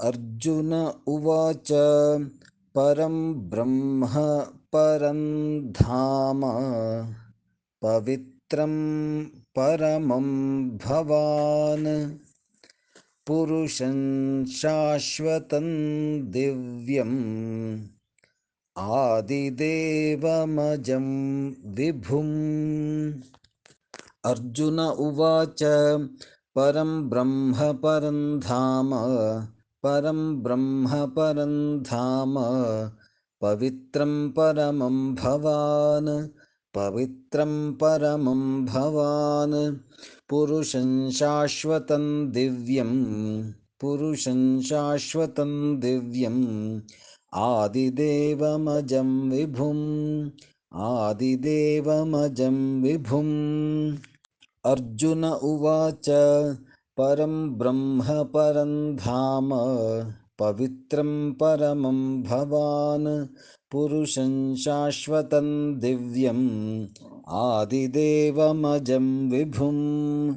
अर्जुन उवाच परं ब्रह्म परं धाम। पवित्रं परमं भवान्। पुरुषं शाश्वतं दिव्यम्। आदिदेवमजं विभुम्। अर्जुन उवाच परं ब्रह्म परं धाम परं ब्रह्म परं धाम पवित्रं परमं भवान् पवित्रं परमं भवान्। पुरुषं शाश्वतं दिव्यं पुरुषं शाश्वतं दिव्यम् आदिदेवमजं विभुम् आदिदेवमजं विभुम्। अर्जुन उवाच परं ब्रह्म परं धाम पवित्रं परमं भवान्। पुरुषं शाश्वतं दिव्यम् आदिदेवमजं विभुम्